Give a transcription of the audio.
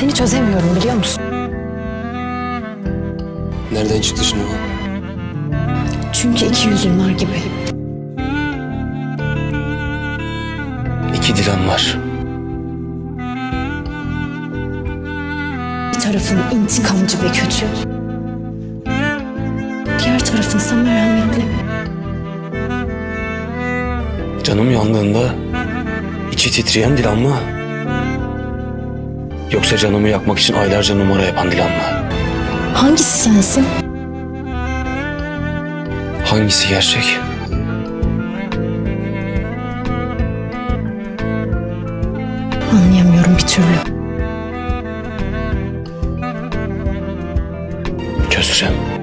Seni çözemiyorum biliyor musun? Nereden çıktı şimdi bu? Çünkü iki yüzün var gibi. İki Dilan var. Bir tarafın intikamcı ve kötü. Diğer tarafınsa merhametli. Canım yandığında içi titreyen Dilan mı? Yoksa canımı yakmak için aylarca numara yapan Dilan mı? Hangisi sensin? Hangisi gerçek? Anlayamıyorum bir türlü. Çözeceğim.